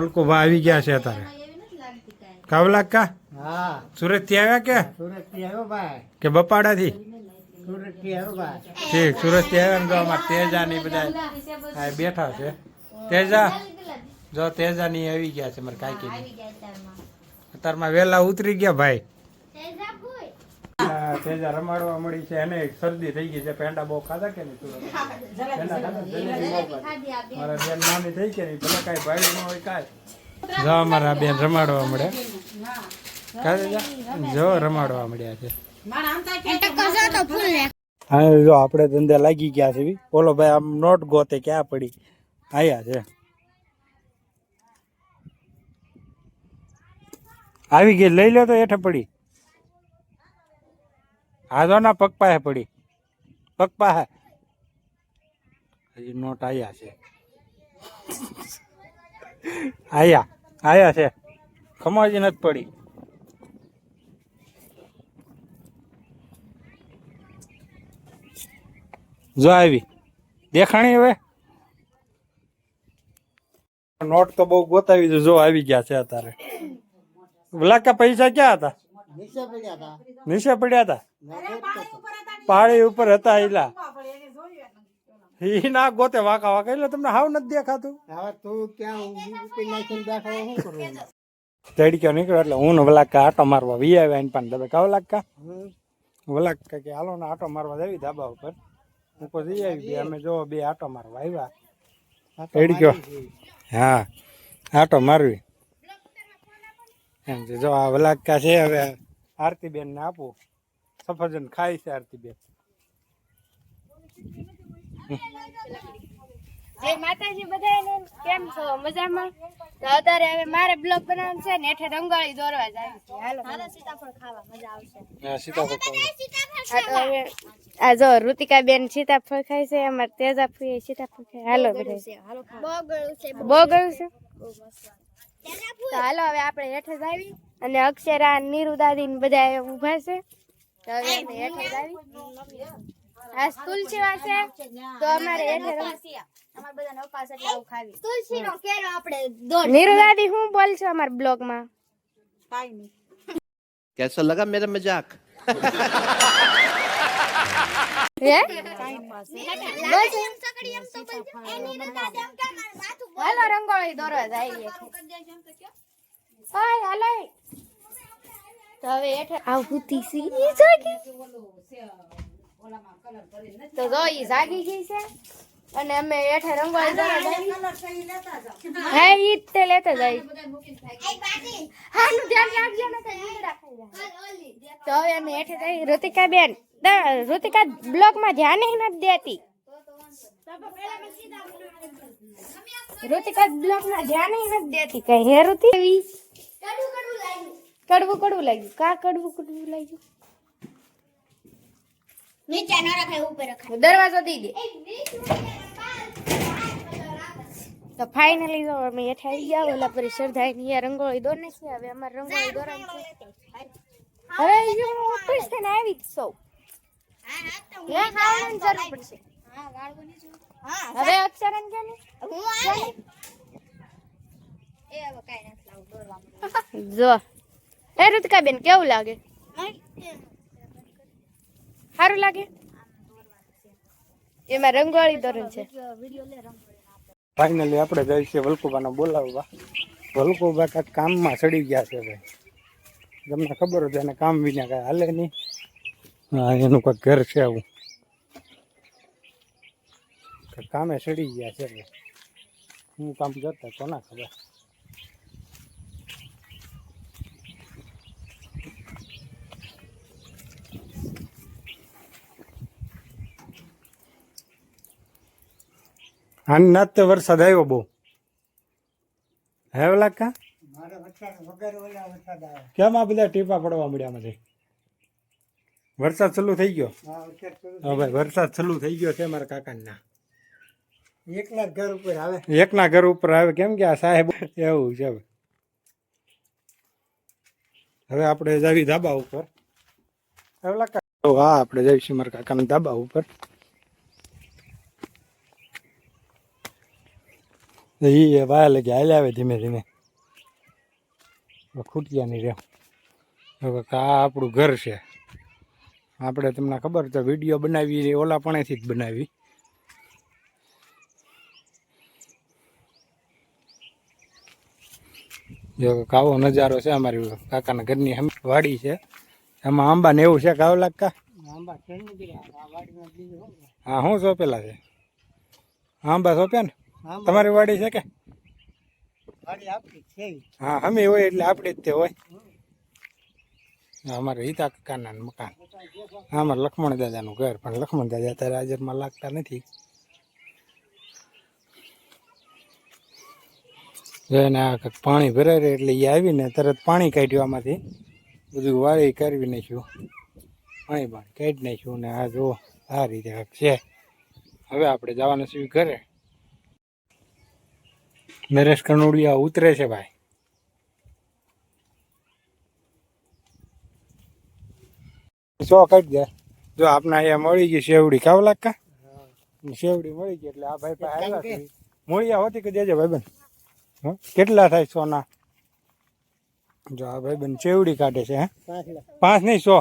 વલકુભા આવી ગયા છે અત્યારે. કાવલાક કા હા. સુરતથી આવ્યા કે? સુરતથી આવ્યો ભાઈ. કે બપાડા થી સુરતથી આવ્યો ભાઈ. ઠીક સુરતથી આવ્યા ને જો અમારે તેજા ની બધા આ બેઠા છે. તેજા? જો તેજા ની આવી ગયા છે મારે કાકી ની. અત્યારમાં વેલા ઉતરી ગયા ભાઈ. તેજા રમાડવા મળી છે. એને શરદી થઈ ગઈ છે. પેંડા બહુ ખાધા કે નહીં. મારા બેન નાની થઈ કે નહીં? ભલે કાંઈ ભાઈ ન હોય કાંઈ. જો મારા બેન રમાડવા મળે જો રમાડવા મળ્યા છે. હા જો આપણે ધંધે લાગી ગયા છે બોલો ભાઈ આમ નોટ ગોતે ક્યાં પડી? આયા છે. આવી ગઈ લઈ લો તો હેઠે પડી. આ જો ના પગ પાસે પડી. પગ પાસે. હજી નોટ આવ્યા છે. આયા આયા છે. ખમાજી નથી પડી. જો આવી. દેખાણી હવે? નોટ તો બહુ ગોતાવી જો આવી ગયા છે અત્યારે. લાકા પૈસા ક્યાં હતા? નીચે પડ્યા હતા. પહાડી ઉપર હતા એલા ના ગોતે વાકા વાકા એટલે તમને હાવ નથી દેખાતું? હવે તું શું તડક્યો નીકળ્યો એટલે હું વલાક્કા વલાકા આટો મારવા વી આવ્યા એને પણ દબે કા વલાકા વલાક્કા વલાકા કે હાલો ને આટો મારવા દેવી ધાબા ઉપર. ઉપર જઈ આવી ગયા અમે જો બે આટો મારવા આવ્યા. તડક્યો હા આટો મારવી. એમ જો આ વલાકા છે હવે. આરતીબેન ને આપું. સફરજન ખાય છે આરતીબેન. જય માતાજી બધાને કેમ છો? મજામાં? તો અત્યારે હવે મારે બ્લોગ બનાવવાનું છે ને હેઠે રંગોળી દોરવા જાય છે. હાલો. સીતાફળ ખાવા મજા આવશે. હા, સીતાફળ તો હવે આ જો ઋતિકા બેન સીતાફળ ખાય છે અમારે તેજા ફૂઈ સીતાફળ ખાય. હાલો બધા બહુ ગળું છે? તો હાલો હવે આપણે હેઠે જ અને અક્ષરા નિરુદાદી ને બધા ઊભા છે. તો હવે આપણે તુલસી વાસે તો અમારે હેઠે હું બોલ છો અમાર બ્લોગમાં કાઈ કેસો લગા મેરા મજાક? હે? હાલો રંગોળી દોરવા જાય હાય હાલાય તો હવે હેઠે આવું સી જાગી. તો જો ઈ જાગી ગઈ છે. અને અમે હેઠે રંગોળી દોરવા જઈએ. હા ઈ તે લેતા જાય. હા નું ધ્યાન રાખજો ને તો જાય હવે અમે હેઠે જઈ ઋતિકા બેન ઋતિકા બ્લોકમાં ધ્યાન ય નથી દેતી. ઋતિકા બ્લોકમાં ધ્યાન ય નથી દેતી. કઈ હે ઋતિ? એવી કડવું કડવું લાગ્યું. કા કડવું કડવું લાગ્યું? દરવાજો દી દે. તો ફાઇનલી જો અમે હેઠે આવી ગયા ઓલા પર શ્રદ્ધા ની રંગોળી દોર નાખી હવે અમારે રંગોળી દોરવાની છે. હવે જો હું ઉપર થઈને આવી જ સૌ હે ખાવાની જરૂર. પડશે હવે અક્ષરન કે જો. હે ઋતિકા બેન કેવું લાગે? સારું લાગે? એમાં રંગોળી દોરણ છે. ફાઇનલી આપણે જઈએ છીએ વલકુબાને બોલાવવા. વલકુબા કાંઈક કામમાં ચડી ગયા છે ભાઈ તમને ખબર હોય એને કામ વિના કાંઈ હાલે નહીં. હા એનું કંઈક ઘર છે આવું. કામે ચડી ગયા છે હું કામ જતા કોના ખબર. આની નાત તો વરસાદ આવ્યો બહુ. હે ઓલા કા કેમ આ બધા ટીપા પડવા મળ્યા મને વરસાદ ચાલુ થઈ ગયો? હા ભાઈ વરસાદ ચાલુ થઈ ગયો છે મારા કાકાના. એકના ઘર ઉપર આવે. એકના ઘર ઉપર આવે. કેમ કે આ સાહેબ એવું છે હવે. આપણે જાવી ધાબા ઉપર. હવે તો હા આપણે જઈશું મારા કાકાના ધાબા ઉપર. એ વાયા લગી હાલ આવે ધીમે ધીમે. ખૂટ્યા નહીં રહે હવે આ આપણું ઘર છે. આપણે તમને ખબર તો વીડિયો બનાવી ઓલા પણેથી જ બનાવી. જો કાવો નજારો છે અમારી કાકાના ઘરની વાડી છે. એમાં આંબા ને એવું છે કાવ લાગતા? હા શું સોંપેલા છે? આંબા સોંપ્યા ને? તમારી વાડી છે કે. હા અમે હોય એટલે આપણે જ તે હોય. અમારે હિતા કાકાના મકાન. અમારે લક્ષ્મણ દાદાનું ઘર, પણ લક્ષ્મણ દાદા અત્યારે હાજરમાં લાગતા નથી. જોઈને આ કંઈક પાણી ભરાય રહે એટલે એ આવીને તરત પાણી કાઢ્યું આમાંથી. બધું વાળી કરવી નાખ્યું. પાણી પાણી કાઢી નાખ્યું ને આ જુઓ, આ રીતે છે. હવે આપણે જવાનું છે ઘરે. નરેશ કનોડિયા ઉતરે છે ભાઈ. સો કાઢી દે. જો આપણે અહીંયા મળી ગઈ શેવડી. કાવ લાગકા શેવડી મળી ગઈ એટલે આ ભાઈ પાસે આવ્યા છે. હોતી કે દેજે ભાઈ હં? કેટલા થાય સોના? જો આ ભાઈબંધ શેવડી કાઢે છે હે? પાંચ નહીં સો.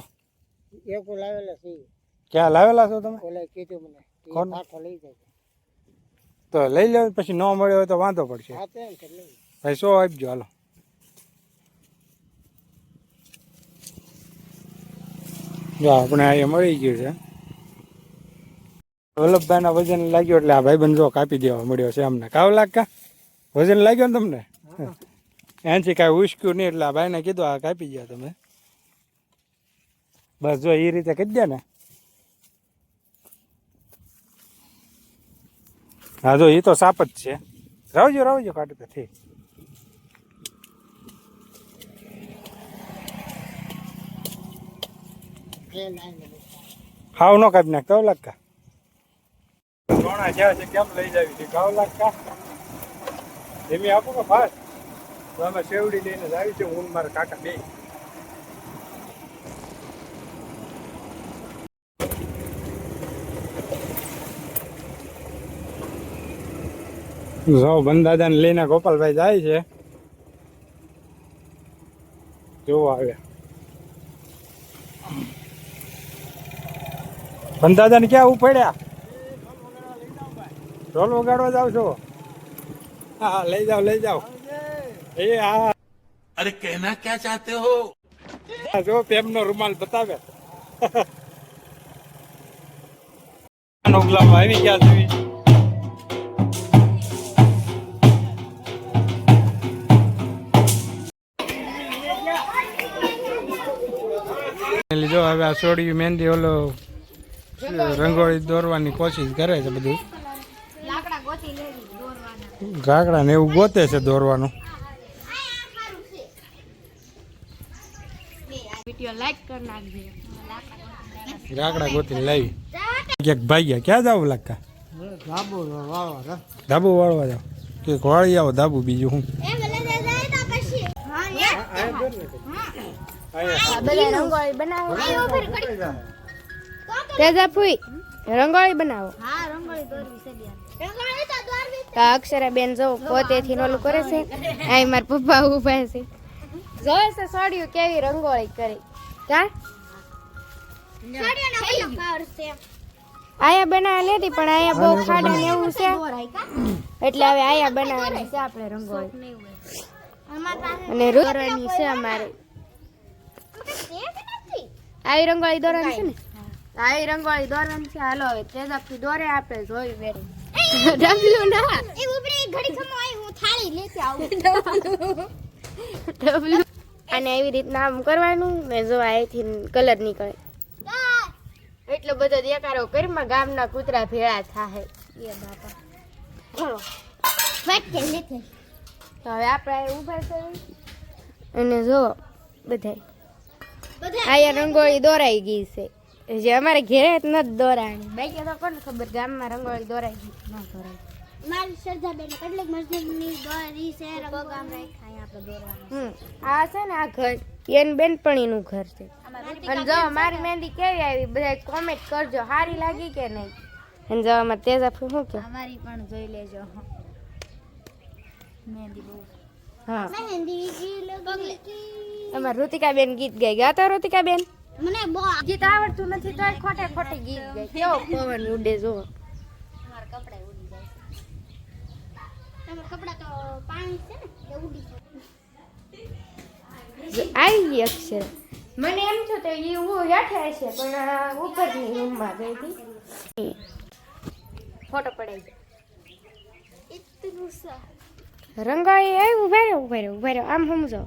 એક લાવેલા છે. ક્યાં લાવેલા છો તમે? ઓલા કીધું મને. કોણ? લઈ જાય તો લઈ લેવું પછી ન મળ્યો હોય તો વાંધો પડશે. ભાઈ સો આપજો હાલો. જો આપણે અહીંયા મળી ગયું છે. વલ્લભભાઈના વજન લાગ્યું એટલે આ ભાઈબંધ જો કાપી દેવા મળ્યો છે અમને. કાવ લાગકા વજન લાગ્યો ને તમને? એનાથી કાંઈ ઉશ્ક્યું નહીં એટલે આ ભાઈને કીધું, આ કાપી ગયા તમે. બસ જો એ રીતે કરી દે ને. હા, જો એ તો સાપ જ છે. રાવજો રાવજો કાઢી તો ઠીક ટ્રેન આવીને હાવ નો કાપી નાખ કાવ લાગકા સોના જ્યાં છે કેમ લઈ જાવી છે કાવ લાગકા ધીમી આપો કે ફાસ્ટ તો અમે શેવડી લઈને જ આવી છે હું મારા કાકા બે. જો બંદાદાને લઈને ગોપાલભાઈ જાય છે. જોવા આવ્યા. બંધાદાને ક્યાં ઉપાડ્યા ઢોલ વગાડવા જાવ છો? હા લઈ જાઓ લઈ જાઓ. એ હા. અરે કહેના ક્યાં ચાહતે હો? જો પ્રેમનો રૂમાલ બતાવે. આવી ગયા છે. લીધો હવે આ સોડિયું મહેંદી ઓલો રંગોળી દોરવાની કોશિશ કરે છે બધું. લાકડા ગોતી લેવી દોરવાના. ગાગડા ને એવું ગોતે છે દોરવાનું. વિડિયો લાઈક કરી નાખજો. ગાગડા ગોતી લાવી. ક્યાંક ભાગ્યા. ક્યાં જાવ લાગતા? ધાબો ધાબુ વાળવા જાવ. કે વાળી આવો ધાબુ બીજું હું. રંગોળી બનાવો. તેજા ફૂઈ. રંગોળી બનાવો. હા રંગોળી દોરવી છે બેન. રંગોળી તો દોરવી તો અક્ષરા બેન જો પોતેથી નોલું કરે છે. અહીં મારા પપ્પા ઊભા છે. જોવે છે સોડ્યું કેવી રંગોળી કરી. કા આયા બનાવે લેતી પણ આયા બહુ ખાડા ને એવું છે. એટલે હવે આયા બનાવવાની છે આપણે રંગોળી. અને રોરવાની છે અમારે. આવી રંગોળી દોરવાની છે ને? આવી રંગોળી દોરવાની છે. હાલો હવે તેજાથી દોરે આપણે જોઈ બેરી ડબલું ના. એ ઉભરી ઘડી ખમો આવી હું થાળી લેતી આવું. ડબલું. અને એવી રીતના આમ કરવાનું ને જો અહીંથી કલર નીકળે. એટલો બધો દેકારો કરીમાં ગામના કૂતરા ભેળા થાય એ બાપા. ચલો તો હવે આપણે ઊભા છે અને જો બધાય આયા રંગોળી દોરાઈ ગઈ છે. જે અમારે ઘેરે જ નથી દોરાણી. બાકી તો કોને ખબર ગામમાં રંગોળી દોરાઈ છે ન દોરાય મારી સરજાબેન કેટલીક મસ્જિદની દોરી છે રંગોગામ રાખાય આપણે દોરવાનું હમ. આ છે ને આ ઘર. એન બેનપણીનું ઘર છે. અને જો મારી મહેંદી કેવી આવી બધા કોમેન્ટ કરજો સારી લાગી કે નહીં? અને જો આમાં તેજા શું કે? અમારી પણ જોઈ લેજો. હા. મહેંદી બહુ કી એમાં ઋતિકાબેન ગીત ગાઈ ગયા. હતા ઋતિકાબેન મને બહુ ગીત આવડતું નથી તોય ખોટે ખોટી ગીત ગાય. કેવો પવન ઉડે જો. તમારા કપડા તો પાણી છે ને એ ઉડી જાય. આવી ગઈ અક્ષર. મને એમ થયું તો એ હું હેઠે છે પણ ઉપરની રૂમમાં ગઈ હતી. ફોટો પડાઈ ગયો રંગાઈ આવ્યું ઊભા રહ્યો ઊભા રહ્યો ઊભા રહ્યો. આમ સમજો.